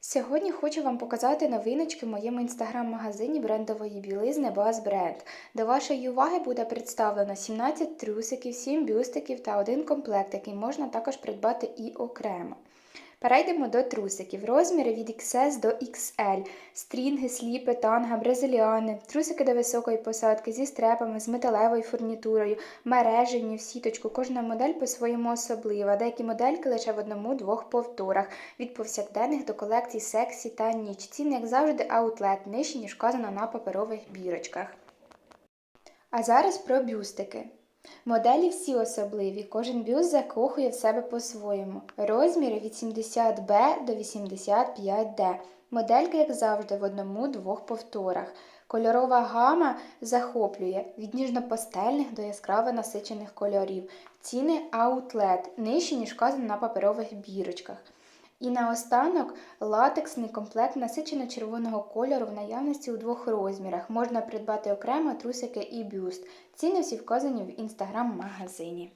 Сьогодні хочу вам показати новиночки в моєму інстаграм-магазині брендової білизни Buzz Brand. До вашої уваги буде представлено 17 трусиків, 7 бюстиків та один комплект, який можна також придбати і окремо. Перейдемо до трусиків. Розміри від XS до XL, стрінги, сліпи, танга, бразиліани, трусики до високої посадки зі стрепами, з металевою фурнітурою, мережевні в сіточку. Кожна модель по-своєму особлива. Деякі модельки лише в одному-двох повторах. Від повсякденних до колекцій сексі та ніч. Ціни, як завжди, аутлет, нижчі, ніж вказано на паперових бірочках. А зараз про бюстики. Моделі всі особливі, кожен бюст закохує в себе по-своєму. Розміри від 70B до 85D. Модельки, як завжди, в одному-двох повторах. Кольорова гама захоплює від ніжно-пастельних до яскраво насичених кольорів. Ціни аутлет, нижчі, ніж вказано на паперових бірочках. І наостанок латексний комплект насичено-червоного кольору в наявності у двох розмірах. Можна придбати окремо трусики і бюст. Ціни всі вказані в інстаграм-магазині.